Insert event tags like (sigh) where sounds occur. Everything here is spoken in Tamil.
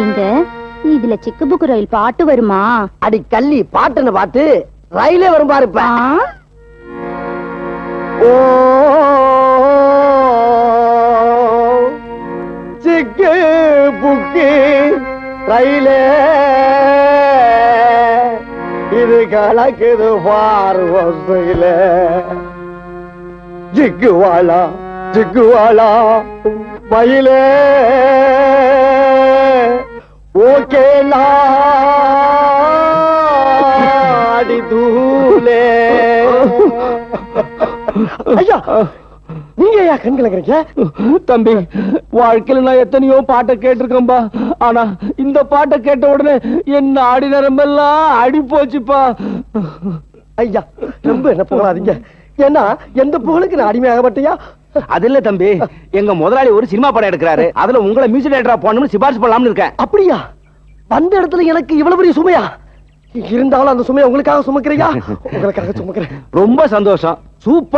எங்க இதுல சிக்கு புக்கு ரயில் பாட்டு வருமா? அடி கள்ளி பாட்டுன்னு பாட்டு ரயிலே வரும் பாரு இப்ப? ஓ சிக்கு புக்கு ரயிலே. இது கலக்குது பார் வசையில. ஜிக்கு வாழா ஜிக்கு வாழா மயிலே. ஓகே நாடி தூளே. ஐயா நீங்க ஐயா கண் கலக்குறீங்க? தம்பி வாழ்க்கையில நான் எத்தனையோ பாட்டை கேட்டிருக்கேன்பா. ஆனா இந்த பாட்டை கேட்ட உடனே என் ஆடி நரம்பெல்லாம் அடி போச்சுப்பா. ஐயா ரொம்ப என்ன போகாதீங்க ஏன்னா எந்த புகழுக்கு நான் அடிமையாக மாட்டியா? அது இல்ல தம்பி எங்க முதலாளி ஒரு சினிமா படம் எடுக்கிறாரு. அதுல உங்களை மியூசிக் டைரக்டரா போகணும்னு சிபாரிசு பண்ணலாம்னு இருக்கேன். அப்படியா? வந்த இடத்துல எனக்கு இவ்வளவு பெரிய சுமையா? இருந்தாலும் அந்த சுமையை உங்களுக்காக சுமக்கிறையா? (laughs) உங்களுக்காக சுமக்கிறேன். ரொம்ப சந்தோஷம். சூப்பரா